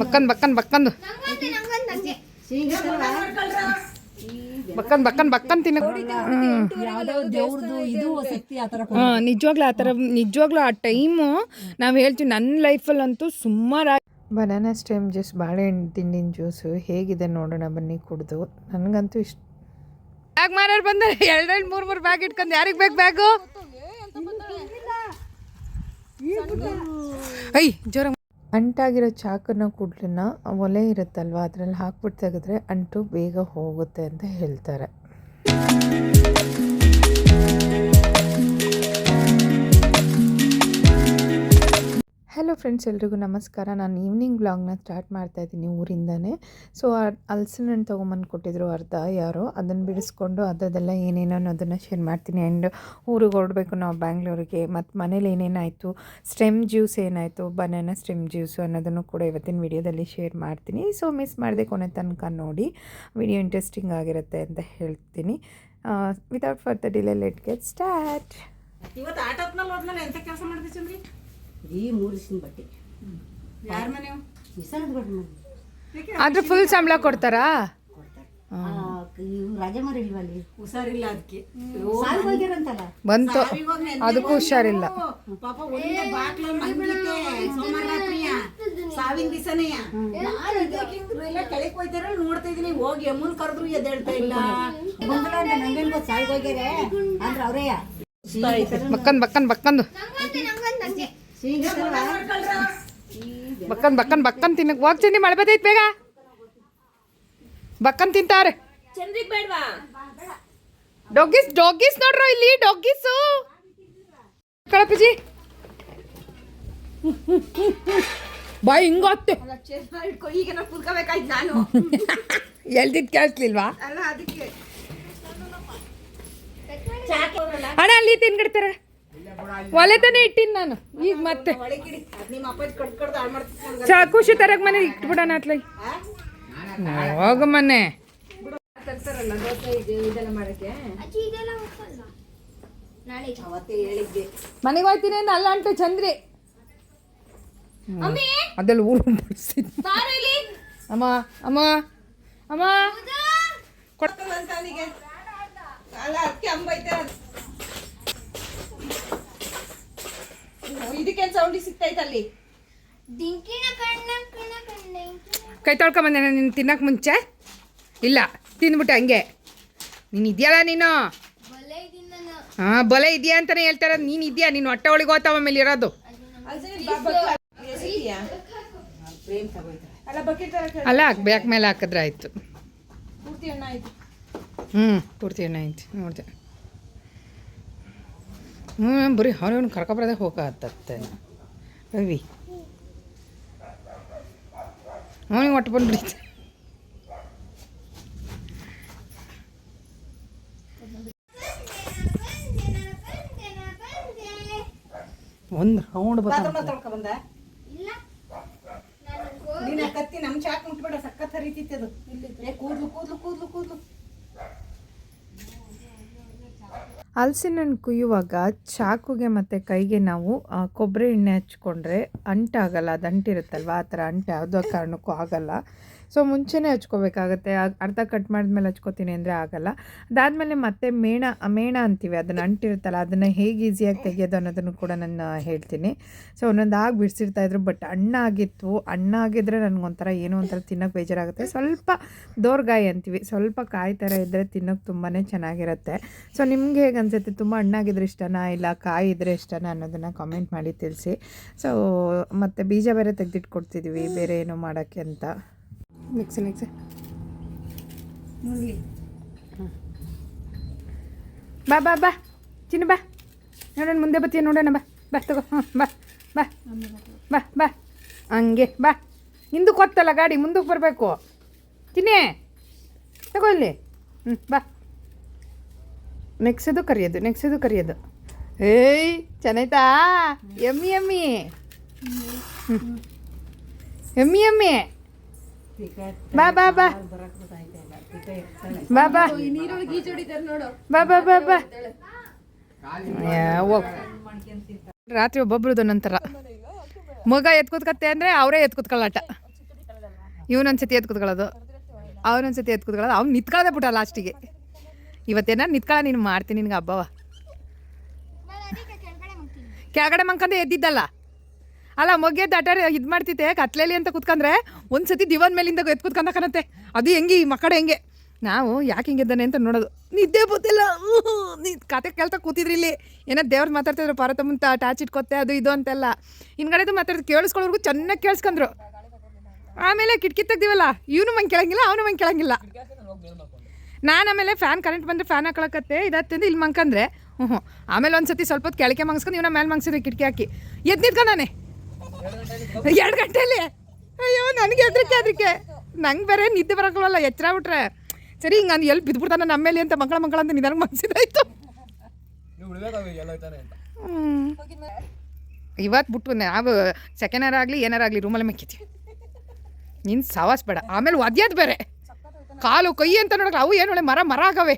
ಬಕ್ಕನ್ ಬಕ್ಕನ್ ಬಕ್ಕಂದು ಬಕ್ಕನ್ ಬಕ್ಕನ್ ಬಕ್ಕನ್ ತಿನ್ನ ಯಾವ್ದೋ ದೇವ್ರದ್ದು ಇದು ಶಕ್ತಿ ಆ ಥರ ಹಾಂ ನಿಜವಾಗ್ಲೂ ಆ ಥರ ನಿಜವಾಗ್ಲೂ ಆ ಟೈಮು ನಾವು ಹೇಳ್ತೀವಿ ನನ್ನ ಲೈಫಲ್ಲಂತೂ ಸುಮಾರು ಬನಾನಾ ಸ್ಟೆಮ್ ಜ್ಯೂಸ್ ಬಾಳೆಹಣ್ಣು ತಿಂಡಿನ ಜ್ಯೂಸು ಹೇಗಿದೆ ನೋಡೋಣ ಬನ್ನಿ ಕುಡ್ದು. ನನಗಂತೂ ಇಷ್ಟ ಬ್ಯಾಗ್ ಮಾರೋರು ಬಂದರೆ ಎರಡೆರಡು ಮೂರು ಮೂರು ಬ್ಯಾಗ್ ಇಟ್ಕೊಂಡು ಯಾರಿಗೆ ಬೇಕು ಬ್ಯಾಗು ಐ ಜೋರ ಅಂಟಾಗಿರೋ ಚಾಕನ್ನ ಕೂಡ್ಲನ್ನ ಒಲೆ ಇರುತ್ತಲ್ವ ಅದರಲ್ಲಿ ಹಾಕ್ಬಿಟ್ಟು ತೆಗೆದ್ರೆ ಅಂಟು ಬೇಗ ಹೋಗುತ್ತೆ ಅಂತ ಹೇಳ್ತಾರೆ. ಹಲೋ ಫ್ರೆಂಡ್ಸ್ ಎಲ್ರಿಗೂ ನಮಸ್ಕಾರ. ನಾನು ಈವ್ನಿಂಗ್ ಬ್ಲಾಗ್ನ ಸ್ಟಾರ್ಟ್ ಮಾಡ್ತಾ ಇದ್ದೀನಿ ಊರಿಂದನೇ. ಸೊ ಹಲ್ಸಿನ ಹಣ್ಣು ತೊಗೊಂಬಂದು ಕೊಟ್ಟಿದ್ರು ಅರ್ಧ ಯಾರೋ, ಅದನ್ನು ಬಿಡಿಸ್ಕೊಂಡು ಅದರದೆಲ್ಲ ಏನೇನೋ ಅನ್ನೋದನ್ನು ಶೇರ್ ಮಾಡ್ತೀನಿ. ಆ್ಯಂಡ್ ಊರಿಗೆ ಹೊರಡಬೇಕು ನಾವು ಬ್ಯಾಂಗ್ಳೂರಿಗೆ ಮತ್ತು ಮನೇಲಿ ಏನೇನಾಯಿತು? ಸ್ಟೆಮ್ ಜ್ಯೂಸ್ ಏನಾಯಿತು? ಬನಾನಾ ಸ್ಟೆಮ್ ಜ್ಯೂಸು ಅನ್ನೋದನ್ನು ಕೂಡ ಇವತ್ತಿನ ವಿಡಿಯೋದಲ್ಲಿ ಶೇರ್ ಮಾಡ್ತೀನಿ. ಸೊ ಮಿಸ್ ಮಾಡಿದೆ ಕೊನೆ ತನಕ ನೋಡಿ. ವಿಡಿಯೋ ಇಂಟ್ರೆಸ್ಟಿಂಗ್ ಆಗಿರುತ್ತೆ ಅಂತ ಹೇಳ್ತೀನಿ. Without further delay let get start ಇವತ್ತು ಆಟೋತ್ನಲ್ಲಿ ಹೋದ್ಮೇಲೆ ಎಂತ ಕೆಲಸ ಮಾಡಿದ್ವಿ ಚಂದ್ರಿ? ಈ ಮೂರಿಸಿನ ಬಟ್ಟೆ. ಯಾರ ಮನೆ. ಆದರೆ ಫುಲ್ ಸಂಬಳ ಕೊಡ್ತಾರಾ? ಇಲ್ವಾ ಅಲ್ಲಿ? ಹುಷಾರಿಲ್ಲ ಅದಕ್ಕೆ ಬಂತು. ಅದಕ್ಕೂ ಹುಷಾರಿಲ್ಲ. ಪಾಪ ಒಂದೇ ಬಾಟ್ಲು ಮಂಗಿತೆ ಸೋಮವಾರ ರಾತ್ರಿಯ? ಸಾವಿನ ದಿವಸನೆಯ? ನಾನು ಇದಕ್ಕಿಂತ ಕೆಳಕ್ ಹೋಯ್ತಾರ ನೋಡ್ತಾ ಇದೀನಿ ಹೋಗಿ ಅಮ್ಮನ್ ಕರೆದ್ರು ಎದ್ದೇಳ್ತಾ ಇಲ್ಲ. ಬಂಗಲ ಅಂತ ನಂಗೇನ್ ಗೊತ್ತು ಸಾಲ್ ಹೋಗ್ಯಾರೆ. ಅಂದ್ರೆ ಅವರೇ ಬಕ್ಕನ್ ಬಕ್ಕನ್ ಬಕ್ಕಂದು. ಬಕ್ಕನ್ ಬಕ್ಕನ್ ಬಕ್ಕನ್ ತಿನ್ನಕ್ ಹೋಗ್ ಚಂದಿ ಮಳೆ ಬದೈತ್ ಬೇಗ. ಬಕ್ಕನ್ ತಿಂತಾರೆ. ಚಂದ್ರಿಗ್ ಬೇಡ್ವಾ? ಡೊಗ್ಗಿಸ್ ಡೊಗ್ಗಿಸ್ ನೋಡ್ರೋ ಇಲ್ಲಿ ಡೊಗ್ಗಿಸು. ಕಳಪಜಿ. ಬಾಯ್ ಹಿಂಗಾಗ್ತೆ ಈಗ ನಾ ಕುದ್ಕೋಬೇಕಾಯ್ತು ನಾನು. ಎಲ್ದಿದ್ ಕೇಳಿಸ್ಲಿಲ್ವಾ? ಅಲ್ಲ ಅದಕ್ಕೆ. ಅಣ್ಣ ಅಲ್ಲಿ ತಿನ್ಗಿಡ್ತಾರೆ? ಒಲೆದನೆ ಇಟ್ಟಿನ ನಾನು. ಈಗ ಮತ್ತೆ. ಚಾಕುಶಿ ತರಕ್ ಮನೆ ಇಟ್ಬಿಡೋಣ ಅತ್ಲೈ. ಹೋಗ ಮನೆ. ಮನೆಗೆ ಹೋಗ್ತೀನಿ ಅಲ್ಲ ಅಂತ ಚಂದ್ರಿ. ಅದೆಲ್ಲ ಊರು ಅಮ್ಮ ಅಮ್ಮ ಅಮ್ಮ. ಕೊಡ್ತಾನಂತ ಅವನಿಗೆ ಅಲ್ಲ ಅದಕ್ಕೆ ಅಂಬೈತೆ ಇದಕ್ಕೇನ್ ಸೌಂಡಿ ಸಿಗ್ತೈತೆ ಅಲ್ಲಿ? ಕೈ ತೊಳ್ಕೊಂಬಂದೆ ನೀನು ತಿನ್ನಕ್ಕೆ ಮುಂಚೆ? ಇಲ್ಲ ತಿಂದ್ಬಿಟ್ಟೆ ಹಂಗೆ. ನೀನು ಇದೆಯಲ್ಲ ನೀನು? ಹಾಂ ಬಲೆ ಇದೆಯಾ ಅಂತಾನೆ ಹೇಳ್ತಾರೆ ನೀನು ಇದೆಯಾ? ನೀನು ಹೊಟ್ಟೆ ಒಳಗೆ ಹೋಗ್ತಾವ ಮೇಲೆ ಇರೋದು ಅಲ್ಲ ಬಕೆಟ್ ತರ ಅಲ್ಲ ಬ್ಯಾಕ್ ಮೇಲೆ ಹಾಕಿದ್ರೆ ಆಯ್ತು. ಹ್ಞೂ ಪೂರ್ತಿ ಅಣ್ಣ ಆಯ್ತು. ನೋಡಿದೆ. ಹ್ಞೂ ಬರೀ ಅವನವನು ಕರ್ಕೊಬರದೆ ಹೋಗತ್ತೆ ರವಿ ಅವನಿಗೆ ಒಟ್ಟು ಬಂದ್ಬಿಡ್ತು ಒಂದು ರೌಂಡ್ ಬಂದ? ನೀನ್ ಕತ್ತಿ ನಮ್ ಚಾಕ್ ಮುಟ್ಬೇಡ ಸಖತ್ ಹರಿತೈತಿ ಅದು. ಕೂದ್ಲು ಕೂದ್ಲು ಕೂದ್ಲು ಕೂದ್ಲು. ಹಲಸಿನ ಹಣ್ಣು ಕುಯ್ಯುವಾಗ ಚಾಕುಗೆ ಮತ್ತು ಕೈಗೆ ನಾವು ಕೊಬ್ಬರಿ ಎಣ್ಣೆ ಹಚ್ಕೊಂಡ್ರೆ ಅಂಟಾಗಲ್ಲ ಅದು ಅಂಟಿರುತ್ತಲ್ವ ಆ ಥರ ಅಂಟು ಯಾವುದೋ ಕಾರಣಕ್ಕೂ ಆಗಲ್ಲ. ಸೊ ಮುಂಚೆನೇ ಹಚ್ಕೋಬೇಕಾಗತ್ತೆ. ಅರ್ಧ ಕಟ್ ಮಾಡಿದ್ಮೇಲೆ ಹಚ್ಕೋತೀನಿ ಅಂದರೆ ಆಗಲ್ಲ. ಅದಾದಮೇಲೆ ಮತ್ತೆ ಮೇಣ ಮೇಣ ಅಂತೀವಿ, ಅದನ್ನು ಅಂಟಿರುತ್ತಲ್ಲ, ಅದನ್ನು ಹೇಗೆ ಈಸಿಯಾಗಿ ತೆಗೆಯೋದು ಅನ್ನೋದನ್ನು ಕೂಡ ನಾನು ಹೇಳ್ತೀನಿ. ಸೊ ಒಂದೊಂದು ಆಗಿ ಬಿಡಿಸಿರ್ತಾಯಿದ್ರು ಬಟ್ ಹಣ್ಣಾಗಿತ್ತು ಹಣ್ಣಾಗಿದ್ರೆ ನನಗೊಂಥರ ಏನೋ ಒಂಥರ ತಿನ್ನೋಕೆ ಬೇಜಾರಾಗುತ್ತೆ. ಸ್ವಲ್ಪ ದೋರ್ಗಾಯಿ ಅಂತೀವಿ. ಸ್ವಲ್ಪ ಕಾಯಿ ಥರ ಇದ್ದರೆ ತಿನ್ನೋಕ್ಕೆ ತುಂಬಾ ಚೆನ್ನಾಗಿರುತ್ತೆ. ಸೊ ನಿಮ್ಗೆ ಹೇಗೆ ಅನಿಸುತ್ತೆ? ತುಂಬ ಹಣ್ಣಾಗಿದ್ರೆ ಇಷ್ಟನಾ? ಇಲ್ಲ ಕಾಯಿ ಇದ್ರೆ ಇಷ್ಟನಾ? ಅನ್ನೋದನ್ನು ಕಾಮೆಂಟ್ ಮಾಡಿ ತಿಳಿಸಿ. ಸೊ ಮತ್ತು ಬೀಜ ಬೇರೆ ತೆಗೆದಿಟ್ಕೊಡ್ತಿದ್ವಿ, ಬೇರೆ ಏನೋ ಮಾಡೋಕ್ಕೆ ಅಂತ. ಮಿಕ್ಸಿ ಮಿಕ್ಸಿ ಬಾ ಬಾ ಬಾ. ಚಿನ್ನ ಬಾ. ನೋಡೋಣ ಮುಂದೆ ಬತ್ತೀಯ ನೋಡೋಣ ಬಾ. ಬಾ ತಗೋ. ಹಾಂ ಬಾ ಬಾ. ಬಾ. ಬಾ ಹಂಗೆ ಬಾ. ಹಿಂದಕ್ಕೆ ಹೋಗ್ತಲ್ಲ ಗಾಡಿ ಮುಂದಕ್ಕೆ ಬರಬೇಕು. ತಿನ್ನೇ ತಗೋ ಇಲ್ಲಿ. ಹ್ಞೂ ಬಾ. ನೆಕ್ಸದು ಕರಿಯೋದು ನೆಕ್ಸದು ಕರಿಯೋದು. ಏಯ್ ಚೆನ್ನಾಯ್ತಾ ಎಮ್ಮಿ ಎಮ್ಮಿ. ಹ್ಞೂ ಎಮ್ಮಿ ಎಮ್ಮಿ. ಬಾ ಬಾ ಬಾ. ಬಾ ಬಾ. ಬಾ ಬಾ ಬಾ ಬಾ. ರಾತ್ರಿ ಒಬ್ಬೊಬ್ರದ್ದು ನಂತರ. ಮಗ ಎತ್ಕೊತ್ಕತ್ತೆ ಅಂದರೆ ಅವರೇ ಎತ್ಕೊತ್ಕೊಳ್ಳಾಟ ಇವನೊಂದ್ಸತಿ ಎತ್ಕೊತ್ಕೊಳ್ಳೋದು ಅವನೊಂದ್ಸತಿ ಎತ್ಕೊತ್ಕೊಳ್ಳೋದು ಅವ್ನು ನಿತ್ಕೊಳ್ಳೋದೇ ಬಿಟ್ಟ ಲಾಸ್ಟಿಗೆ ಇವತ್ತೇನ ನಿತ್ಕೊಳ್ಳ ನೀನು ಮಾಡ್ತೀನಿ ನಿನ್ಗೆ ಹಬ್ಬವ. ಕೆಳಗಡೆ ಮಂಕಂದ್ರೆ ಎದ್ದಿದ್ದಲ್ಲ. ಅಲ್ಲ ಮೊಗ್ಗೆ ದಟಾರ ಇದು ಮಾಡ್ತಿದ್ದೆ ಕತ್ಲೇಲಿ ಅಂತ ಕುತ್ಕೊಂಡ್ರೆ ಒಂದು ಸತಿ ದಿವನ್ ಮೇಲಿಂದ ಎದ್ದು ಕುತ್ಕೊಂಡಕನತ್ತೆ ಅದು ಹೆಂಗೆ ಈ ಮಕ್ಕಳ ಹೆಂಗೆ? ನಾವು ಯಾಕೆ ಹಿಂಗಿದ್ದಾನೆ ಅಂತ ನೋಡೋದು. ನಿದ್ದೆ ಬುದ್ದಿಲ್ಲ ನೀ ಕತೆ ಕೇಳ್ತಾ ಕೂತಿದ್ರಿ ಇಲ್ಲಿ. ಏನೋ ದೇವ್ರು ಮಾತಾಡ್ತಿದ್ರು ಪಾರ್ವತಮ್ಮನ ಟಾಚ್ ಇಟ್ಕೊತ್ತೆ, ಅದು ಇದು ಅಂತೆಲ್ಲ. ಹಿಂಗಡೆದು ಮಾತಾಡ್ದು ಕೇಳಿಸ್ಕೊಳ್ಳೋರ್ಗು ಚೆನ್ನಾಗಿ ಕೇಳಿಸ್ಕೊಂಡ್ರು ಆಮೇಲೆ ಕಿಟಕಿ ತೆಗ್ದಿವಲ್ಲ ಇವನು ಮಂಗೆ ಕೇಳಂಗಿಲ್ಲ, ಅವನು ಮಂಗೆ ಕೇಳಂಗಿಲ್ಲ. ನಾನು ಆಮೇಲೆ ಫ್ಯಾನ್ ಕರೆಂಟ್ ಬಂದರೆ ಫ್ಯಾನ್ ಹಾಕೊಳಕತ್ತೆ, ಇದಾಗ್ತಂದು ಇಲ್ಲಿ ಮಂಕಂದ್ರೆ ಹ್ಞೂ ಹ್ಞೂ ಆಮೇಲೆ ಒಂದು ಸತಿ ಸ್ವಲ್ಪ ಹೊತ್ತು ಕೆಳಗೆ ಮಂಗಿಸ್ಕೊಂಡು ಇವನ ಮೇಲೆ ಮಂಗಿಸಿದ್ರೆ ಕಿಟಕಿ ಹಾಕಿ. ಎದ್ದು ನಿಂತ್ಕೊಂಡಾನೆ ಎರಡು ಗಂಟೆಯಲ್ಲಿ ಅಯ್ಯೋ ನನಗೆ ಹೆದರಿಕೆ ಅದಕ್ಕೆ ನಂಗೆ ಬೇರೆ ನಿದ್ದೆ ಬರೋಕ್ಕಲ್ಲ ಎಚ್ಚರ ಬಿಟ್ರೆ. ಸರಿ ಹಿಂಗೆ ನಾನು ಎಲ್ಲಿ ಬಿದ್ದುಬಿಡ್ತಾನೆ ನಮ್ಮ ಮೇಲೆ ಅಂತ ಮಕ್ಕಳ ಮಕ್ಕಳ ಅಂತ ನಿಧಾನ ಮನ್ಸಿದಾಯ್ತು. ಇವತ್ತು ಬಿಟ್ಟು ನಾವು ಸೆಕೆಂಡ್ ಇಯರ್ ಆಗಲಿ ಏನಾರ ಆಗಲಿ ರೂಮಲ್ಲಿ ಮೆಕ್ಕಿತೀವಿ. ನಿನ್ನ ಸವಾಸ್ ಬೇಡ. ಆಮೇಲೆ ಒದ್ಯೋದು ಬೇರೆ. ಕಾಲು ಕೈ ಅಂತ ನೋಡಕ್ಕೆ ಅವು ಏನು ಮರ ಮರ ಆಗವೆ.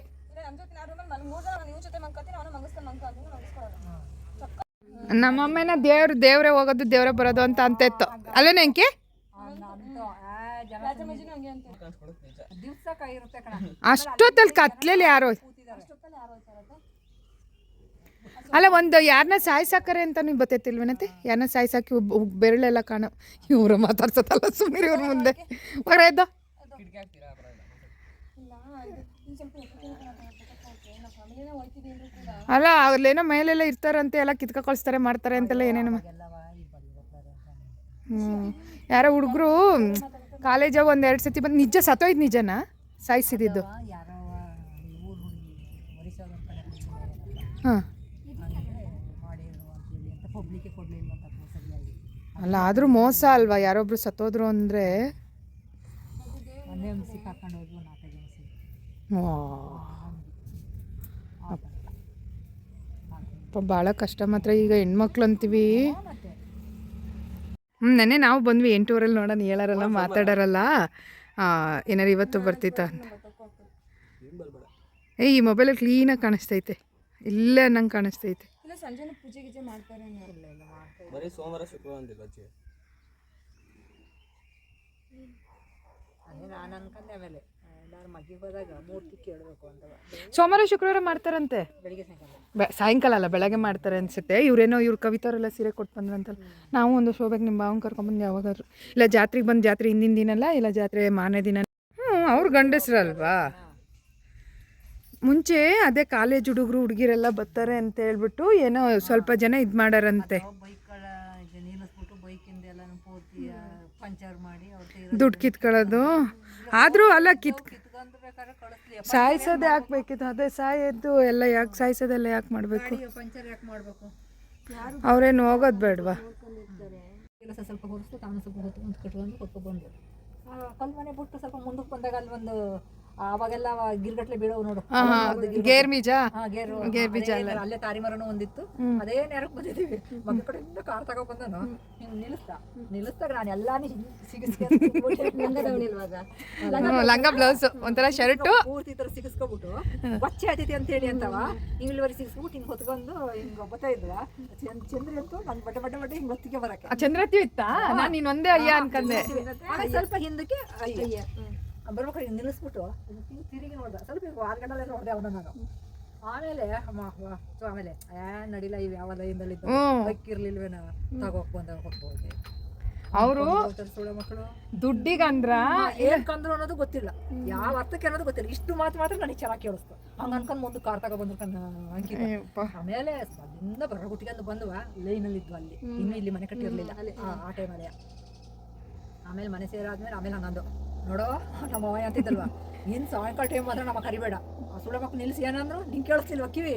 ನಮ್ಮ ಅಮ್ಮನ ದೇವ್ರು ದೇವ್ರೇ ಹೋಗೋದು, ದೇವ್ರೆ ಬರೋದು ಅಂತ ಅಂತ ಇತ್ತು ಅಲ್ಲೇನೆ ಅಂಕಿ ಅಷ್ಟೊತ್ತಲ್ಲಿ ಕತ್ಲೇಲಿ ಯಾರು ಅಲ್ಲ ಒಂದು ಯಾರನ್ನ ಸಾಯ್ಸಾಕರೆ ಅಂತ ನೀವು ಬತ್ತೈತಿಲ್ವೇನತ್ತೆ ಯಾರನ್ನ ಸಾಯ್ಸಾಕಿ ಬೆರಳೆಲ್ಲ ಕಾಣೋ ಇವ್ರು ಮಾತಾಡ್ಸತ್ತಲ್ಲ ಸುಮ್ಮನೆ ಇವ್ರ ಮುಂದೆ. ಹೊರ ಎದ್ದ. ಅಲ್ಲ ಅಲ್ಲೇನೋ ಮೇಲೆಲ್ಲ ಇರ್ತಾರಂತೆ ಎಲ್ಲ ಕಿತ್ಕ ಕಳಿಸ್ತಾರೆ ಮಾಡ್ತಾರೆ ಅಂತೆಲ್ಲ ಏನೇನು. ಹ್ಞೂ ಯಾರೋ ಹುಡುಗರು ಕಾಲೇಜಾಗ ಒಂದು ಎರಡು ಸತಿ ಬಂದು ನಿಜ ಸತ್ತೋಯ್ತು ನಿಜನಾ? ಸಾಯಿಸಿದ್ದು ಹಾಂ. ಅಲ್ಲ ಆದರೂ ಮೋಸ ಅಲ್ವಾ? ಯಾರೊಬ್ರು ಸತ್ತೋದ್ರು ಅಂದರೆ. ಸಿಕ್ಕಿ ಭಾಳ ಕಷ್ಟ. ಮಾತ್ರ ಈಗ ಹೆಣ್ಮಕ್ಳು ಅಂತೀವಿ. ಹ್ಞೂ ನೆನ್ನೆ ನಾವು ಬಂದ್ವಿ ಎಂಟೂರಲ್ಲಿ ನೋಡೋಣ ಹೇಳಾರಲ್ಲ ಮಾತಾಡೋರಲ್ಲ. ಏನಾರು ಇವತ್ತು ಬರ್ತಿತ್ತ ಅಂತ. ಏ ಈ ಮೊಬೈಲಲ್ಲಿ ಕ್ಲೀನಾಗಿ ಕಾಣಿಸ್ತೈತೆ. ಇಲ್ಲ ನಂಗೆ ಕಾಣಿಸ್ತೈತೆ. ಬರೀ ಸೋಮವಾರ ನಾನು ಹೋದಾಗ ಮೂರ್ತಿ ಕೇಳಬೇಕು ಅಂತ. ಸೋಮವಾರ ಶುಕ್ರವಾರ ಮಾಡ್ತಾರಂತೆ? ಬೆಳಿಗ್ಗೆ ಸಾಯಂಕಾಲ. ಬೆ ಸಾಯಂಕಾಲ ಅಲ್ಲ ಬೆಳಗ್ಗೆ ಮಾಡ್ತಾರೆ ಅನ್ಸುತ್ತೆ. ಇವ್ರೇನೋ ಇವ್ರ ಕವಿತಾರೆಲ್ಲ ಸೀರೆ ಕೊಟ್ಟು ಬಂದ್ರಂತಲ್ಲ. ನಾವು ಒಂದು ಶೋಭೆಗೆ ನಿಮ್ಮ ಭಾವನ ಕರ್ಕೊಂಬಂದು ಯಾವಾಗಾದ್ರು. ಇಲ್ಲ ಜಾತ್ರೆಗೆ ಬಂದು ಜಾತ್ರೆ ಹಿಂದಿನ ದಿನಲ್ಲ ಇಲ್ಲ ಜಾತ್ರೆ ಮಾರನೇ ದಿನ. ಹ್ಞೂ ಅವ್ರು ಗಂಡಸ್ರಲ್ವಾ? ಮುಂಚೆ ಅದೇ ಕಾಲೇಜ್ ಹುಡುಗರು ಹುಡುಗಿರೆಲ್ಲ ಬರ್ತಾರೆ ಅಂತ ಹೇಳ್ಬಿಟ್ಟು ಏನೋ ಸ್ವಲ್ಪ ಜನ ಇದು ಮಾಡಾರಂತೆ. ಬೈಕ್ಗಳ ಇದು ನಿಲ್ಲಿಸ್ಬಿಟ್ಟು ಬೈಕಿಂದ ಎಲ್ಲ ಪೂರ್ತಿ ಪಂಚರ್ ಮಾಡಿ ಅವ್ರ ತೀರ ದುಡ್ಡು ಕಿತ್ಕೊಳ್ಳೋದು. ಆದರೂ ಅಲ್ಲ ಕಿತ್ ಸಾಯಿಸೋದು ಹಾಕ್ಬೇಕಿತ್ತು. ಅದೇ ಸಾಯೋದು ಎಲ್ಲ ಯಾಕೆ ಸಾಯಿಸೋದೆಲ್ಲ ಯಾಕೆ ಮಾಡಬೇಕು? ಪಂಚರ್ ಯಾಕೆ ಮಾಡಬೇಕು? ಅವ್ರೇನು ಹೋಗೋದು ಬೇಡವಾ? ಸ್ವಲ್ಪ ಹೊರಿಸ್ತು ತಾನು ಸ್ವಲ್ಪ ಹೊತ್ತು ಮುಂದೆ ಕಟ್ಕೊಂಡು ಕೊಟ್ಕೊಂಡು ಕಲ್ ಮನೆ ಬಿಟ್ಟು ಸ್ವಲ್ಪ ಮುಂದಕ್ಕೆ ಬಂದಾಗ ಅಲ್ಲಿ ಒಂದು ಅವಾಗೆಲ್ಲ ಗಿರ್ಗಟ್ಲೆ ಬೀಳವು ನೋಡು. ಗೇರ್ ಬೀಜ? ಗೇರು ಬೀಜ ಅಲ್ಲೇ. ತಾರಿ ಮರನು ಒಂದಿತ್ತು. ಅದೇ ನೆರಕ್ ಬಂದಿದ್ದೀವಿ. ಮಗ ಇಂದ ಕಾರ್ ತಗೋ ಬಂದನು. ಹಿಂಗ್ ನಿಲ್ಲಿಸ್ದ. ನಿಲ್ಲಿಸ್ದಾಗ ನಾನು ಎಲ್ಲಾನು ಹಿಂಗ್ ಸಿಗಿಸ್ಕೊಂಡು ಲಂಗ ಬ್ಲೌಸ್ ಒಂಥರ ಶರ್ಟ್ ಪೂರ್ತಿ ತರ ಸಿಗಿಸ್ಕೊಬಿಟ್ಟು ಬಚ್ಚೆ ಆತೈತಿ ಅಂತೇಳಿ ಅಂತವ. ಇಲ್ಲಿವರೆ ಸಿಗಿಸ್ಬಿಟ್ಟು ಹಿಂಗ್ ಹೊತ್ಕೊಂಡು ಹಿಂಗ್ ಗೊತ್ತಾ ಇದ್ವ ಚಂದ್ರ ಅಂತೂ ನನ್ ಬಟ್ಟೆ ಬಟ್ಟೆ ಬಟ್ಟೆ ಹಿಂಗ್ ಹೊತ್ತಿಗೆ ಬರಕ್ಕೆ. ಚಂದ್ರತಿ ಇತ್ತಾ? ನಾನು ನೀನ್ ಒಂದೇ ಅಯ್ಯ ಅನ್ಕಂದೆ. ಸ್ವಲ್ಪ ಹಿಂದಕ್ಕೆ ಅಯ್ಯ. ಬರ್ಬೇಕಾದ್ರೆ ನಿಲ್ಲಿಸ್ಬಿಟ್ಟು ತಿರುಗಿ ನೋಡ್ದ. ಸ್ವಲ್ಪ ಆರು ಗಂಟೆ ನೋಡಿದೆ ಅವನ ನಾನು. ಆಮೇಲೆ ಸೊ ಆಮೇಲೆ ಏ ನಡಿಲ್ಲ ಇವ್ ಯಾವ ಲೈನ್ದಲ್ಲಿ ಹ್ಮ್. ಬೈಕಿರ್ಲಿಲ್ವೇನ? ತಗೋಕ್ ಬಂದ ಹೋಗ್ಬೋದು ಅವರು ಮಕ್ಕಳು. ದುಡ್ಡಿಗಂದ್ರ ಏನ್ಕಂದ್ರು ಅನ್ನೋದು ಗೊತ್ತಿಲ್ಲ. ಯಾವ ಅರ್ಥಕ್ಕೆ ಅನ್ನೋದು ಗೊತ್ತಿಲ್ಲ. ಇಷ್ಟು ಮಾತು ಮಾತ್ರ ನನಗೆ ಚೆನ್ನಾಗಿ ಕೇಳಿಸ್ತು. ಹಂಗ ಅನ್ಕೊಂಡ್ ಮುಂದೆ ಕಾರ್ ತಗೋ ಬಂದ್ರು ಅಂಕಿತ. ಆಮೇಲೆ ಅಲ್ಲಿಂದ ಬರಗುಟ್ಟಿಗೆ ಬಂದ್ವ ಲೈನಲ್ಲಿ ಇದ್ವು ಅಲ್ಲಿ ಇನ್ನು ಇಲ್ಲಿ ಮನೆ ಕಟ್ಟಿರ್ಲಿಲ್ಲ. ಆ- ಟೈಮ್ ಟೈಮಲ್ಲಿ ಆಮೇಲೆ ಮನೆ ಸೇರಾದ್ಮೇಲೆ ಆಮೇಲೆ ಹಂಗಂದು ನೋಡೋ ನಮ್ಮ ಅವ ಅಂತಿದ್ದಲ್ವಾ? ಏನು ಸಾಯಂಕಾಲ ಟೈಮ್ ಮಾತ್ರ ನಮ್ಮ ಕರಿಬೇಡ ಸುಳ್ಳು ಸುಳ ಮಕ್ಳು ನಿಲ್ಸಿ ಏನಂದ್ರು ನಿನ್ ಕೇಳಿಸ್ತಿಲ್ವ ಕಿವಿ?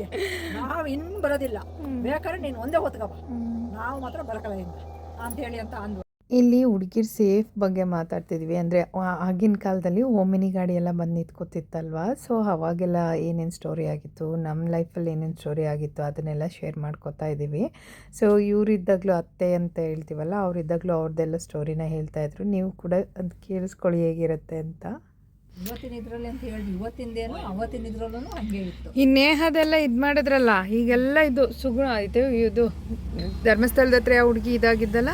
ನಾವ್ ಇನ್ನು ಬರೋದಿಲ್ಲ. ಬೇಕಾದ್ರೆ ನೀನ್ ಒಂದೇ ಹೊತ್ಕಪ್ಪ ನಾವು ಮಾತ್ರ ಬರಕಲ್ಲ ಅಂತ ಹೇಳಿ ಅಂತ ಅಂದ್ವು. ಇಲ್ಲಿ ಹುಡುಗಿರ್ ಸೇಫ್ ಬಗ್ಗೆ ಮಾತಾಡ್ತಿದ್ವಿ. ಅಂದರೆ ಆಗಿನ ಕಾಲದಲ್ಲಿ ಓಮಿನಿ ಗಾಡಿ ಎಲ್ಲ ಬಂದು ನಿಂತ್ಕೊತಿತ್ತಲ್ವ? ಸೊ ಅವಾಗೆಲ್ಲ ಏನೇನು ಸ್ಟೋರಿ ಆಗಿತ್ತು? ನಮ್ಮ ಲೈಫಲ್ಲಿ ಏನೇನು ಸ್ಟೋರಿ ಆಗಿತ್ತು? ಅದನ್ನೆಲ್ಲ ಶೇರ್ ಮಾಡ್ಕೊತಾ ಇದ್ದೀವಿ ಸೊ ಇವರಿದ್ದಾಗಲೂ ಅತ್ತೆ ಅಂತ ಹೇಳ್ತೀವಲ್ಲ ಅವರಿದ್ದಾಗಲೂ ಅವ್ರದ್ದೆಲ್ಲ ಸ್ಟೋರಿನ ಹೇಳ್ತಾ ಇದ್ರು. ನೀವು ಕೂಡ ಅದು ಕೇಳಿಸ್ಕೊಳ್ಳಿ ಹೇಗಿರುತ್ತೆ ಅಂತ. ಇವತ್ತಿನ ಇದ್ರಲ್ಲಿ ಅಂತ ಹೇಳಿ ಇವತ್ತಿಂದೇನು ಅವತ್ತಿನ ಇದ್ರಲ್ಲೂ ಹಂಗೆ ಇತ್ತು. ಈ ನೇಹದೆಲ್ಲ ಇದು ಮಾಡಿದ್ರಲ್ಲ ಈಗೆಲ್ಲ ಇದು ಸುಗುಣ ಆಯಿತು ಇದು ಧರ್ಮಸ್ಥಳದ ಹತ್ರ ಹುಡುಗಿ ಇದಾಗಿದ್ದಲ್ಲ?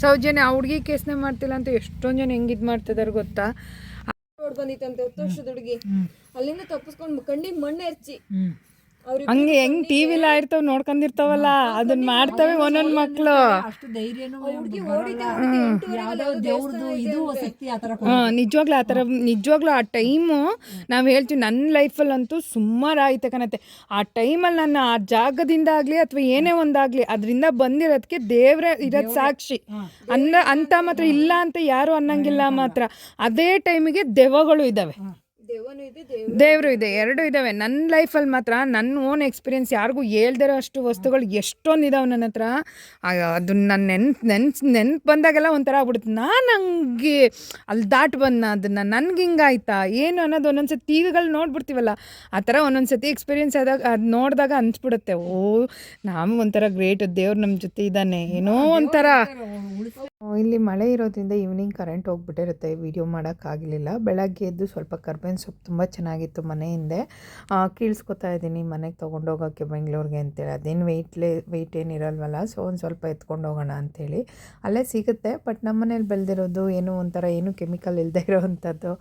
ಸೌಜನ್ಯ ಆ ಹುಡುಗಿ ಕೇಸ್ನೆ ಮಾಡ್ತಿಲ್ಲ ಅಂತ ಎಷ್ಟೊಂದು ಜನ ಹೆಂಗಿದ್ ಮಾಡ್ತಿದಾರೆ ಗೊತ್ತಾ? ರೋಡ್ ಬಂದಿತ್ತಂತೆ ಹತ್ತು ವರ್ಷದ ಹುಡುಗಿ. ಅಲ್ಲಿಂದ ತಪ್ಪಿಸ್ಕೊಂಡು ಕಂಡಿ ಮಣ್ಣೆ ಹೆಚ್ಚಿ ಅವ್ರಿಗೆ ಹಂಗೆ ಹೆಂಗ್ ಎಲ್ಲ ಇರ್ತಾವ ನೋಡ್ಕೊಂಡಿರ್ತಾವಲ್ಲ ಅದನ್ನ ಮಾಡ್ತವೆ ಒಂದೊಂದ್ ಮಕ್ಳು. ಅಷ್ಟು ಧೈರ್ಯನೂ ನಿಜವಾಗ್ಲು ಓಡಿದ್ದೆ ಹುಡುಗಿ ಎಂಟೂವರೆಗೆ ಯಾವ್ದೋ ದೇವ್ರದ್ದು ಇದು ಶಕ್ತಿ ಆ ಥರ ಹಾ ನಿಜವಾಗ್ಲೂ ಆ ಥರ ನಿಜವಾಗ್ಲೂ ಆ ಟೈಮು ನಾವು ಹೇಳ್ತೀವಿ ನನ್ನ ಲೈಫಲ್ಲಂತೂ ಸುಮಾರು ಆಯ್ತು ಕಣತ್ತೆ. ಆ ಟೈಮಲ್ಲಿ ನನ್ನ ಆ ಜಾಗದಿಂದ ಆಗಲಿ ಅಥವಾ ಏನೇ ಒಂದಾಗಲಿ ಅದರಿಂದ ಬಂದಿರೋದಕ್ಕೆ ದೇವ್ರ ಇರೋದ್ ಸಾಕ್ಷಿ. ಅಂದ ಅಂತ ಮಾತ್ರ ಇಲ್ಲ ಅಂತ ಯಾರು ಅನ್ನಂಗಿಲ್ಲ ಮಾತ್ರ. ಅದೇ ಟೈಮಿಗೆ ದೆವಗಳು ಇದ್ದಾವೆ ದೇವರು ಇದೆ. ಎರಡು ಇದಾವೆ. ನನ್ನ ಲೈಫಲ್ಲಿ ಮಾತ್ರ ನನ್ನ ಓನ್ ಎಕ್ಸ್ಪೀರಿಯನ್ಸ್ ಯಾರಿಗೂ ಹೇಳ್ದಿರೋ ಅಷ್ಟು ವಸ್ತುಗಳು ಎಷ್ಟೊಂದು ಇದಾವೆ ನನ್ನ ಹತ್ರ. ಅದು ನನ್ನ ನೆನ್ಪು ನೆನ್ಸ್ ನೆನ್ಪು ಬಂದಾಗೆಲ್ಲ ಒಂಥರ ಆಗ್ಬಿಡುತ್ತೆ. ನಾನು ಹಂಗೆ ಅಲ್ಲಿ ದಾಟ್ ಬಂದ ಅದನ್ನು ನನ್ಗೆ ಹಿಂಗಾಯ್ತಾ ಏನು ಅನ್ನೋದು ಒಂದೊಂದು ಸತಿ ಟಿವಿಗಳು ನೋಡ್ಬಿಡ್ತೀವಲ್ಲ ಆ ಥರ ಒಂದೊಂದು ಸತಿ ಎಕ್ಸ್ಪೀರಿಯನ್ಸ್ ಆದಾಗ ಅದು ನೋಡಿದಾಗ ಅನ್ಸ್ಬಿಡುತ್ತೆ. ಓ ನಾವು ಒಂಥರ ಗ್ರೇಟ್ ದೇವ್ರು ನಮ್ಮ ಜೊತೆ ಇದ್ದಾನೆ ಏನೋ ಒಂಥರ. ಇಲ್ಲಿ ಮಳೆ ಇರೋದ್ರಿಂದ ಈವ್ನಿಂಗ್ ಕರೆಂಟ್ ಹೋಗ್ಬಿಟ್ಟಿರುತ್ತೆ. ವಿಡಿಯೋ ಮಾಡೋಕ್ಕಾಗಲಿಲ್ಲ ಬೆಳಗ್ಗೆ ಎದ್ದು ಸ್ವಲ್ಪ ಕರ್ಬೇವಿನ ಸೊಪ್ಪು ತುಂಬ ಚೆನ್ನಾಗಿತ್ತು ಮನೆ ಹಿಂದೆ ಆ, ಕೀಳ್ಸ್ಕೊತಾ ಇದ್ದೀನಿ ಮನೆಗೆ ತೊಗೊಂಡೋಗೋಕ್ಕೆ ಬೆಂಗಳೂರಿಗೆ ಅಂತೇಳಿ. ಅದೇನು ವೆಯ್ಟ್ಲೇ ವೆಯ್ಟ್ ಏನಿರಲ್ವಲ್ಲ ಸೊ ಒಂದು ಸ್ವಲ್ಪ ಎತ್ಕೊಂಡು ಹೋಗೋಣ ಅಂಥೇಳಿ ಅಲ್ಲೇ ಸಿಗುತ್ತೆ ಬಟ್ ನಮ್ಮ ಮನೇಲಿ ಬೆಳೆದಿರೋದು ಏನೋ ಒಂಥರ ಏನು ಕೆಮಿಕಲ್ ಇಲ್ಲದೆ ಇರೋವಂಥದ್ದು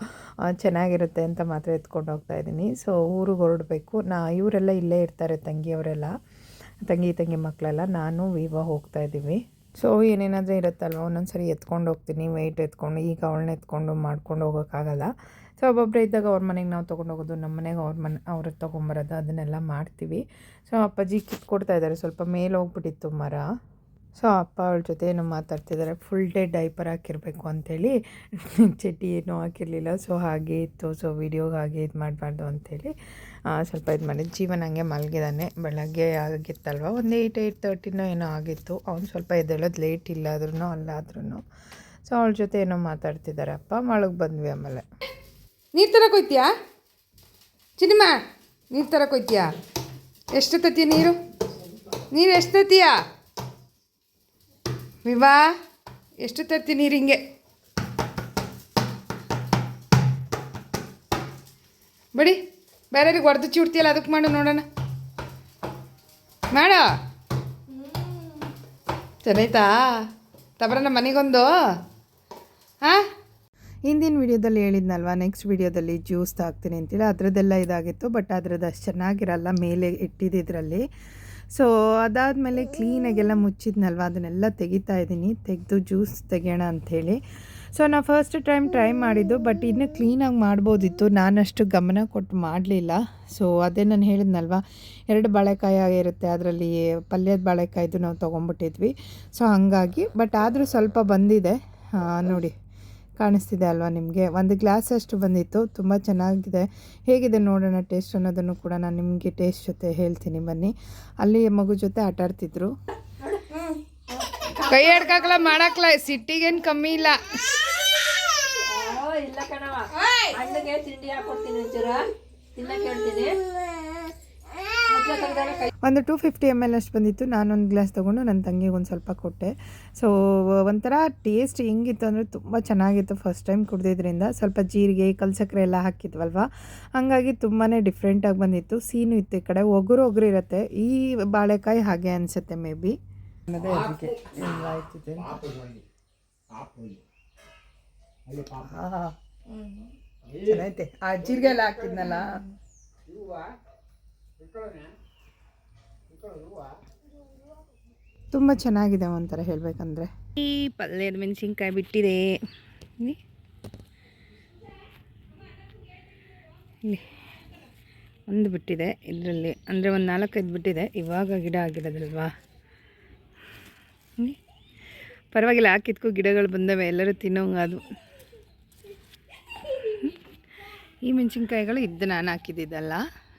ಚೆನ್ನಾಗಿರುತ್ತೆ ಅಂತ ಮಾತ್ರ ಎತ್ಕೊಂಡು ಹೋಗ್ತಾ ಇದ್ದೀನಿ. ಸೊ ಊರಿಗೆ ಹೊರಡಬೇಕು. ನಾ ಇವರೆಲ್ಲ ಇಲ್ಲೇ ಇರ್ತಾರೆ ತಂಗಿಯವರೆಲ್ಲ ತಂಗಿ ತಂಗಿ ಮಕ್ಕಳೆಲ್ಲ. ನಾನು ವಿವಾ ಹೋಗ್ತಾ ಇದ್ದೀವಿ. ಸೊ ಏನೇನಾದರೂ ಇರುತ್ತಲ್ವ? ಒಂದೊಂದು ಸರಿ ಎತ್ಕೊಂಡು ಹೋಗ್ತೀನಿ ವೆಯ್ಟ್ ಎತ್ಕೊಂಡು, ಈಗ ಅವಳನ್ನ ಎತ್ಕೊಂಡು ಮಾಡ್ಕೊಂಡು ಹೋಗೋಕ್ಕಾಗಲ್ಲ. ಸೊ ಒಬ್ಬೊಬ್ಬರೇ ಇದ್ದಾಗ ಅವ್ರ ಮನೆಗೆ ನಾವು ತೊಗೊಂಡು ಹೋಗೋದು ನಮ್ಮ ಮನೆಗೆ ಅವ್ರ ಮನೆ ಅವ್ರಿಗೆ ತೊಗೊಂಬರೋದು, ಅದನ್ನೆಲ್ಲ ಮಾಡ್ತೀವಿ. ಸೊ ಅಪ್ಪಾಜಿ ಕಿತ್ಕೊಡ್ತಾ ಇದ್ದಾರೆ ಸ್ವಲ್ಪ ಮೇಲೆ ಹೋಗ್ಬಿಟ್ಟಿತ್ತು ಮರ. ಸೊ ಅಪ್ಪ ಅವಳ ಜೊತೆ ಏನು ಮಾತಾಡ್ತಿದ್ದಾರೆ ಫುಲ್ ಡೇ ಡೈಪರ್ ಹಾಕಿರಬೇಕು ಅಂಥೇಳಿ ಚಟ್ಟಿ ಏನೂ ಹಾಕಿರಲಿಲ್ಲ. ಸೊ ಹಾಗೆ ಇತ್ತು. ಸೊ ವಿಡಿಯೋಗೆ ಹಾಗೆ ಇದು ಮಾಡಬಾರ್ದು ಅಂಥೇಳಿ ಸ್ವಲ್ಪ ಇದು ಮಾಡಿ. ಜೀವನ ಹಂಗೆ ಮಲಗಿದ್ದಾನೆ ಬೆಳಗ್ಗೆ ಆಗಿತ್ತಲ್ವ? ಒಂದು ಏಯ್ಟ್ ಏಯ್ಟ್ ತರ್ಟಿನೋ ಏನೋ ಆಗಿತ್ತು. ಅವ್ನು ಸ್ವಲ್ಪ ಎದ್ದೇಳೋದು ಲೇಟ್ ಇಲ್ಲಾದ್ರೂ ಅಲ್ಲಾದ್ರೂ ಸೊ ಅವಳ ಜೊತೆ ಏನೋ ಮಾತಾಡ್ತಿದ್ದಾರೆ ಅಪ್ಪ. ಮಳಗೆ ಬಂದ್ವಿ ಆಮೇಲೆ. ನೀರು ತರ ಹೋಯ್ತೀಯಾ? ಚಿನ್ನಮ್ಮ ನೀರು ತರ ಹೋಯ್ತೀಯಾ? ಎಷ್ಟು ತತ್ತೀಯ ನೀರು? ನೀರು ಎಷ್ಟು ತತ್ತೀಯಾ ವಿವಾ ಎಷ್ಟು ತರ್ತಿ ನೀರು ಹಿಂಗೆ? ಬಿಡಿ. ಬೇರೆಯವ್ರಿಗೆ ಹೊಡೆದು ಚೂಡ್ತಿಯಲ್ಲ, ಅದಕ್ಕೆ ಮಾಡು ನೋಡೋಣ. ಮಾಡ. ಚೆನ್ನಾಯ್ತಾ ತಬರನ ಮನೆಗೊಂದು. ಹಾಂ ಹಿಂದಿನ ವಿಡಿಯೋದಲ್ಲಿ ಹೇಳಿದ್ನಲ್ವ ನೆಕ್ಸ್ಟ್ ವಿಡಿಯೋದಲ್ಲಿ ಜ್ಯೂಸ್ ಹಾಕ್ತೀನಿ ಅಂತೇಳಿ ಅದರದ್ದೆಲ್ಲ ಇದಾಗಿತ್ತು ಬಟ್ ಅದ್ರದ್ದು ಅಷ್ಟು ಚೆನ್ನಾಗಿರಲ್ಲ, ಮೇಲೆ ಇಟ್ಟಿದ್ದಿದ್ರಲ್ಲಿ. ಸೊ ಅದಾದಮೇಲೆ ಕ್ಲೀನಾಗೆಲ್ಲ ಮುಚ್ಚಿದ್ನಲ್ವ, ಅದನ್ನೆಲ್ಲ ತೆಗಿತಾ ಇದ್ದೀನಿ. ತೆಗೆದು ಜ್ಯೂಸ್ ತೆಗಿಯೋಣ ಅಂಥೇಳಿ. ಸೊ ನಾನು ಫಸ್ಟ್ ಟೈಮ್ ಟ್ರೈ ಮಾಡಿದ್ದು ಬಟ್ ಇನ್ನೂ ಕ್ಲೀನಾಗಿ ಮಾಡ್ಬೋದಿತ್ತು. ನಾನಷ್ಟು ಗಮನ ಕೊಟ್ಟು ಮಾಡಲಿಲ್ಲ. ಸೊ ಅದೇ ನಾನು ಹೇಳಿದ್ನಲ್ವ, ಎರಡು ಬಾಳೆಕಾಯಿ ಆಗಿರುತ್ತೆ, ಅದರಲ್ಲಿ ಪಲ್ಯದ ಬಾಳೆಕಾಯ್ದು ನಾವು ತೊಗೊಂಬಿಟ್ಟಿದ್ವಿ. ಸೊ ಹಾಗಾಗಿ ಬಟ್ ಆದರೂ ಸ್ವಲ್ಪ ಬಂದಿದೆ. ನೋಡಿ, ಕಾಣಿಸ್ತಿದೆ ಅಲ್ವಾ ನಿಮಗೆ? ಒಂದು ಗ್ಲಾಸ್ ಅಷ್ಟು ಬಂದಿತ್ತು, ತುಂಬ ಚೆನ್ನಾಗಿದೆ. ಹೇಗಿದೆ ನೋಡೋಣ ಟೇಸ್ಟ್ ಅನ್ನೋದನ್ನು ಕೂಡ ನಾನು ನಿಮಗೆ ಟೇಸ್ಟ್ ಜೊತೆ ಹೇಳ್ತೀನಿ ಬನ್ನಿ. ಅಲ್ಲಿ ಮಗು ಜೊತೆ ಆಟ ಆಡ್ತಿದ್ರು ಕೈ ಹಿಡ್ಕಾಕ್ಲ ಮಾಡಾಕ್ಲ ಸಿಟ್ಟಿಗೇನು ಕಮ್ಮಿ ಇಲ್ಲ. ಇಲ್ಲ ಕಣವ ಹಣ್ಣಿಗೆ ತಿಂಡಿ ಹಾಕೊಡ್ತೀನಿ ಒಂಚೂರ. ತಿನ್ನಕ್ಕೆ ಹೇಳ್ತೀನಿ. ಮುಟ್ಲ ತೆಗ್ದಾಗ ಕೈ ಒಂದು ಟೂ ಫಿಫ್ಟಿ ಎಂ ಎಲ್ ಅಷ್ಟು ಬಂದಿತ್ತು. ನಾನೊಂದು ಗ್ಲಾಸ್ ತೊಗೊಂಡು ನನ್ನ ತಂಗಿಗೆ ಒಂದು ಸ್ವಲ್ಪ ಕೊಟ್ಟೆ. ಸೊ ಒಂಥರ ಟೇಸ್ಟ್ ಹೆಂಗಿತ್ತು ಅಂದರೆ ತುಂಬ ಚೆನ್ನಾಗಿತ್ತು ಫಸ್ಟ್ ಟೈಮ್ ಕುಡ್ದಿದ್ರಿಂದ. ಸ್ವಲ್ಪ ಜೀರಿಗೆ ಕಲ್ಸಕ್ಕರೆ ಎಲ್ಲ ಹಾಕಿದ್ವಲ್ವ? ಹಾಗಾಗಿ ತುಂಬಾ ಡಿಫ್ರೆಂಟಾಗಿ ಬಂದಿತ್ತು. ಸೀನು ಇತ್ತು ಈ ಕಡೆ. ಒಗರು ಒಗರು ಇರುತ್ತೆ. ಈ ಬಾಳೆಕಾಯಿ ಹಾಗೆ ಅನಿಸುತ್ತೆ ಮೇ ಬಿ ಚೆನ್ನಾಗೈತೆ ಆ ಜೀರಿಗೆ ಎಲ್ಲ ಹಾಕಿದ್ನಲ್ಲ ತುಂಬ ಚೆನ್ನಾಗಿದೆ ಒಂಥರ ಹೇಳಬೇಕಂದ್ರೆ. ಈ ಪಲ್ಯದ ಮೆಣಸಿನ್ಕಾಯಿ ಬಿಟ್ಟಿದೆ. ಇಲ್ಲಿ. ಒಂದು ಬಿಟ್ಟಿದೆ. ಇದರಲ್ಲಿ. ಅಂದರೆ ಒಂದು ನಾಲ್ಕೈದು ಬಿಟ್ಟಿದೆ. ಇವಾಗ ಗಿಡ ಆಗಿರೋದಲ್ವಾ. ಪರವಾಗಿಲ್ಲ ಹಾಕಿದ್ಕೂ ಗಿಡಗಳು ಬಂದವೆ, ಎಲ್ಲರೂ ತಿನ್ನೋಂಗೆ ಅದು ಈ ಮೆಣಸಿನ್ಕಾಯಿಗಳು ಇದ್ದು ನಾನು ಹಾಕಿದ್ದಿದ್ದಲ್ಲ,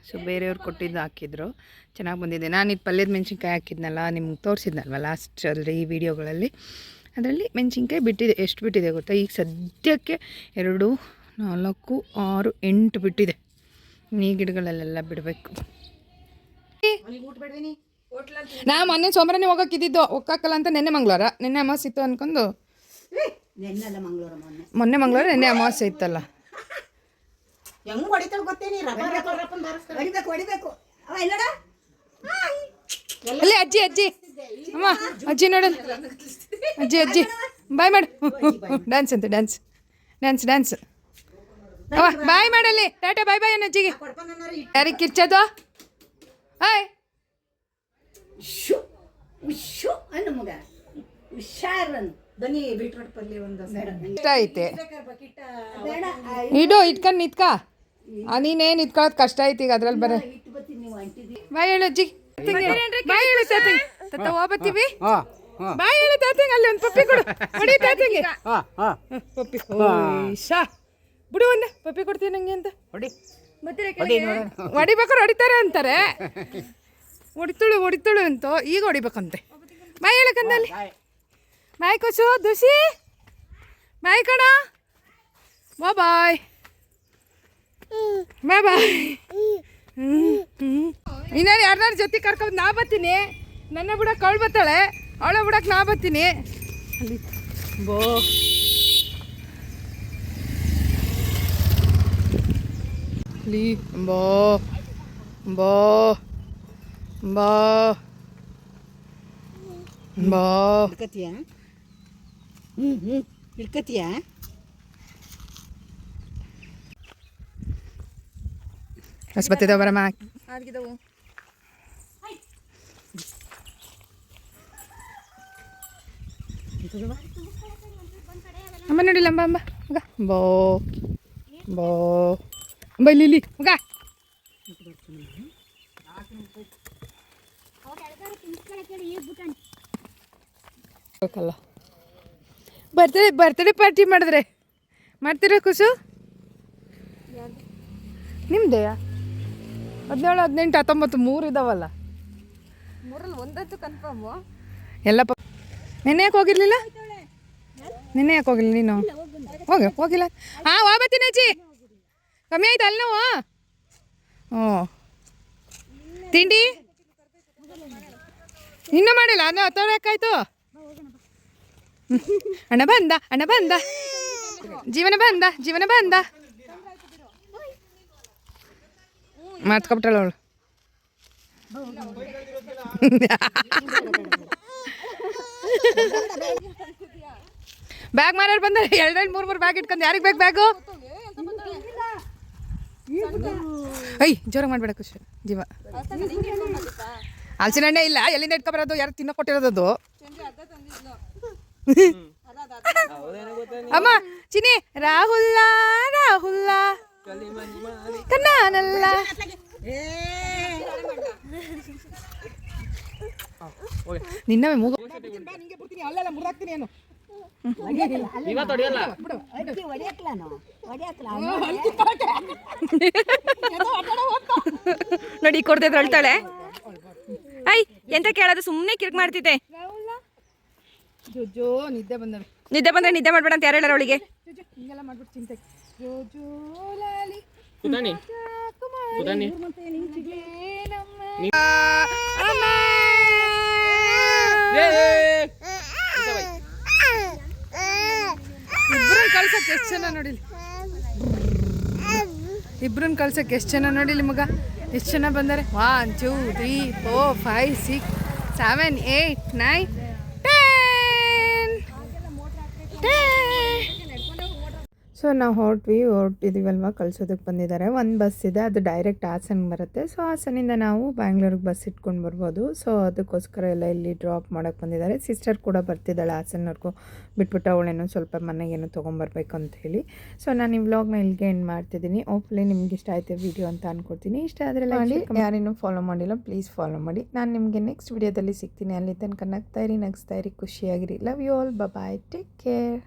ಸೊ ಬೇರೆಯವ್ರು ಕೊಟ್ಟಿದ್ದು ಹಾಕಿದ್ರು. ಚೆನ್ನಾಗಿ ಬಂದಿದೆ. ನಾನು ಇದು ಪಲ್ಯದ ಮೆಣಸಿನ್ಕಾಯಿ ಹಾಕಿದ್ನಲ್ಲ, ನಿಮ್ಗೆ ತೋರಿಸಿದ್ನಲ್ವ ಲಾಸ್ಟಲ್ಲಿ ಈ ವಿಡಿಯೋಗಳಲ್ಲಿ? ಅದರಲ್ಲಿ ಮೆಣಸಿನ್ಕಾಯಿ ಬಿಟ್ಟಿದೆ, ಎಷ್ಟು ಬಿಟ್ಟಿದೆ ಗೊತ್ತಾ? ಈಗ ಸದ್ಯಕ್ಕೆ ಎರಡು, ನಾಲ್ಕು, ಆರು, ಎಂಟು ಬಿಟ್ಟಿದೆ. ಈ ಗಿಡಗಳಲ್ಲೆಲ್ಲ ಬಿಡಬೇಕು. ನಾ ಮೊನ್ನೆ ಸೋಮವಾರನೇ ಹೋಗೋಕ್ಕಿದ್ದು ಹೋಗಕ್ಕಲ್ಲ ಅಂತ ನೆನ್ನೆ ಮಂಗಳವಾರ. ನಿನ್ನೆ ಅಮಾವಾಸ್ಯೆ ಇತ್ತು ಅನ್ಕೊಂಡು. ಮೊನ್ನೆ. ಮಂಗಳವಾರ ನೆನ್ನೆ ಅಮಾವಾಸ್ಯೆ ಇತ್ತಲ್ಲ. ಅಲ್ಲೇ ಅಜ್ಜಿ ಅಜ್ಜಿ. ಅಮ್ಮ ಅಜ್ಜಿ ನೋಡಲ್ಲ ಅಜ್ಜಿ ಅಜ್ಜಿ. ಬಾಯ್ ಮಾಡು. ಡ್ಯಾನ್ಸ್ ಅಂತ ಡ್ಯಾನ್ಸ್ ಡ್ಯಾನ್ಸ್ ಡ್ಯಾನ್ಸ್ ಅವ ಬಾಯ್ ಮಾಡಲ್ಲಿ ಟಾಟಾ ಬಾಯ್ ಬಾಯ್ ಅಜ್ಜಿಗೆ. ಯಾರಿಗೆ ಕಿರ್ಚೋದು? ಹಾಯ್ ಶು ಉಶು ಅನ್ನು ಮಗ ಹುಷಾರನ್. ಬನ್ನಿ ಬೀಟ್ರೋಟ್ ಪಲ್ಯ ಒಂದು ಇಷ್ಟ ಐತೆ. ಇಡು ಇಟ್ಕೊಂಡು ನಿತ್ಕ. ಆ, ನೀನೇನ್ ಇಟ್ಕೊಳ್ಳೋದು ಕಷ್ಟ ಐತಿ ಈಗ ಅದ್ರಲ್ಲಿ ಬರ. ಬಾಯ್ ಹೇಳು ಅಜ್ಜಿ. ಬಾಯ್ ಹೇಳು ತಾತಂಗೆ. ತತ್ತ ಹೋಗ್ಬತ್ತೀವಿ ಬಾಯ್ ಹೇಳು ತಾತಂಗೆ ಅಲ್ಲಿ ಒಂದು ಪಪ್ಪಿ ಕೊಡು. ಹೊಡಿ ತಾತಂಗೆ. ಪಪ್ಪಿ. ಶಾ. ಬಿಡು ಒಂದ ಪಪ್ಪಿ ಕೊಡ್ತೀನಿ ನಂಗೆ ಅಂತ. ಹೊಡಿಬೇಕಾರೆ ಹೊಡಿತಾರೆ ಅಂತಾರೆ. ಹೊಡಿತುಳು, ಹೊಡಿತಳು ಅಂತ ಈಗ ಹೊಡಿಬೇಕಂತೆ. ಬಾಯ್ ಹೇಳಕಂದಲ್ಲಿ ಬಾಯ್ ಕೊಸು, ದುಸಿ. ಬಾಯ್ ಕಣ. ಬಾ ಬಾಯ್. ಬಾಯ್ ಬಾಯ್. ಇನ್ನೇನು ಯಾರನ್ನಾರು ಜೊತೆ ಕರ್ಕೊಂಡು ನಾ ಬರ್ತೀನಿ. ನನ್ನ ಬಿಡಕ್ಕೆ ಅವಳು ಬರ್ತಾಳೆ. ಅವಳ ಬಿಡಕ್ಕೆ ನಾ ಬರ್ತೀನಿ. ಅಲ್ಲಿ. ಬೋ. ಅಲ್ಲಿ. ಬೋ. ಬೋ. ಬಾ ಬಾ ಹಿಡ್ಕತಿಯ ಹ್ಞೂ ಹ್ಞೂ ಹಿಡ್ಕತಿಯ ಬಸ್ ಬರ್ತಿದ್ದಾವ ಬರಮ್ಮ. ಅಮ್ಮ ನೋಡಿಲ್ಲ ಅಂಬ ಅಂಬ ಮಗ. ಬೋ ಬೋ ಬೈಲಿ ಇಲ್ಲಿ. ಮಗ. ಬೇಕಲ್ಲ. ಬರ್ತಡೇ ಬರ್ತಡೇ ಪಾರ್ಟಿ ಮಾಡಿದ್ರೆ? ಮಾಡ್ತೀರಾ ಖುಷು? ನಿಮ್ಮದೇ ಹದಿನೇಳು ಹದಿನೆಂಟು ಹತ್ತೊಂಬತ್ತು ಮೂರು ಇದಾವಲ್ಲ. ಮೂರಲ್ಲಿ ಒಂದಂತೂ ಕನ್ಫರ್ಮು ಎಲ್ಲ ಪ ನೆನ್ನೆ ಯಾಕೆ ಹೋಗಿರ್ಲಿಲ್ಲ? ನಿನ್ನೆ ಯಾಕೆ ಹೋಗಿಲ್ಲ ನೀನು? ಹೋಗಿ ಹೋಗಿಲ್ಲ. ಹಾಂ ಹೋಗ್ಬತ್ತೀನಿ ಅಜ್ಜಿ ಕಮ್ಮಿ ಆಯ್ತು ಅಲ್ಲಿ ನಾವು ಹ್ಞೂ ತಿಂಡಿ? ಇನ್ನೂ ಮಾಡಿಲ್ಲ, ಅನ್ನ ಹತ್ತೋರ ಯಾಕಾಯ್ತು ಅಣ್ಣ ಬಂದ ಅಣ್ಣ ಬಂದ. ಜೀವನ ಬಂದ ಜೀವನ ಬಂದ. ಮಾತ್ಕೊಬಿಟ್ಟಾಳ ಬ್ಯಾಗ್ ಮಾರೋರು ಬಂದ ಎರಡೆರಡು ಮೂರು ಮೂರು ಬ್ಯಾಗ್ ಇಟ್ಕೊಂಡು ಯಾರಿಗೆ ಬೇಕು ಬ್ಯಾಗು? ಐ ಜೋರಾಗಿ ಮಾಡಬೇಡ ಖುಷಿ ಜೀವ. ಹಲಸಿನ ಹಣ್ಣೆ ಇಲ್ಲ. ಎಲ್ಲಿಂದ ಇಟ್ಕೊಬರೋದು ಯಾರು ತಿನ್ನೋ ಕೊಟ್ಟಿರೋದು ಅಮ್ಮ ಚಿನಿ ರಾಹುಲ್ಲ ರಾಹುಲ್ಲ. ಕಣ್ಣಲ್ಲ ನಿನ್ನ ಮೂಗು. ಅಲ್ಲೆಲ್ಲ ಮುರಿದಾಕ್ತೀನಿ ಏನು ಇವತ್ತು ಹೊಡಿಯಲ್ಲ ನೋಡಿ ಕೊಡ್ತಿದ್ರು ಅಳ್ತಾಳೆ. ಎಂತ ಕೇಳೋದು? ಸುಮ್ಮನೆ ಕಿರಿಕ್ ಮಾಡ್ತಿದ್ದೆ. ಜೋಜೋ ನಿದ್ದೆ ಬಂದವೆ ನಿದ್ದೆ ಬಂದ್ರೆ ನಿದ್ದೆ ಮಾಡ್ಬೇಡ ಅಂತ ಯಾರು ಹೇಳಾರ ಅವಳಿಗೆ? ಇಬ್ರನ್ ಹಿಂಗೆಲ್ಲ ಮಾಡ್ಬಿಟ್ಟು ಚಿಂತೆ. ಜೋಜೋ ಲಾಲಿ. ಕಳ್ಸಕ್ಕೆ ಎಷ್ಟು ಜನ ನೋಡಿಲಿ? ಇಬ್ರನ್ನ ಕಳ್ಸಕ್ಕೆ ಎಷ್ಟು ಜನ ನೋಡಿಲಿ ಮಗ? ಎಷ್ಟು ಜನ ಬಂದರೆ? One two three four five six seven eight nine ten so ನಾವು ಹೊರಟ್ವಿ ಹೊರಟಿದ್ದೀವಲ್ವ ಕಳ್ಸೋದಕ್ಕೆ ಬಂದಿದ್ದಾರೆ? ಒಂದು ಬಸ್ ಇದೆ ಅದು ಡೈರೆಕ್ಟ್ ಹಾಸನ್ ಬರುತ್ತೆ. ಸೊ ಹಾಸನಿಂದ ನಾವು ಬ್ಯಾಂಗ್ಳೂರಿಗೆ ಬಸ್ ಇಟ್ಕೊಂಡು ಬರ್ಬೋದು. ಸೊ ಅದಕ್ಕೋಸ್ಕರ ಎಲ್ಲ ಇಲ್ಲಿ ಡ್ರಾಪ್ ಮಾಡೋಕ್ಕೆ ಬಂದಿದ್ದಾರೆ. ಸಿಸ್ಟರ್ ಕೂಡ ಬರ್ತಿದ್ದಾಳೆ ಹಾಸನ್ವರೆಗೂ. ಬಿಟ್ಬಿಟ್ಟು ಅವಳೇನೋ ಸ್ವಲ್ಪ ಮನೆಗೇನೋ ತೊಗೊಂಬರ್ಬೇಕು ಅಂತ ಹೇಳಿ. ಸೊ ನಾನು ಈ ವ್ಲಾಗ್ನ ಇಲ್ಲಿಗೆ ಎಂಡ್ ಮಾಡ್ತಿದ್ದೀನಿ. ಓಪ್ಲಿ ನಿಮ್ಗೆ ಇಷ್ಟ ಆಯಿತು ವಿಡಿಯೋ ಅಂತ ಅಂದ್ಕೊಡ್ತೀನಿ ಇಷ್ಟ ಆದರೆ ಮಾಡಿ ಯಾರೇನೂ ಫಾಲೋ ಮಾಡಿಲ್ಲ ಪ್ಲೀಸ್ ಫಾಲೋ ಮಾಡಿ. ನಾನು ನಿಮಗೆ ನೆಕ್ಸ್ಟ್ ವೀಡಿಯೋದಲ್ಲಿ ಸಿಗ್ತೀನಿ. ಅಲ್ಲಿ ತನಕ ನಗ್ತಾ ಇರಿ ನಗಿಸ್ತಾ ಇರಿ ಖುಷಿಯಾಗಿರಿ. Love you all bye take care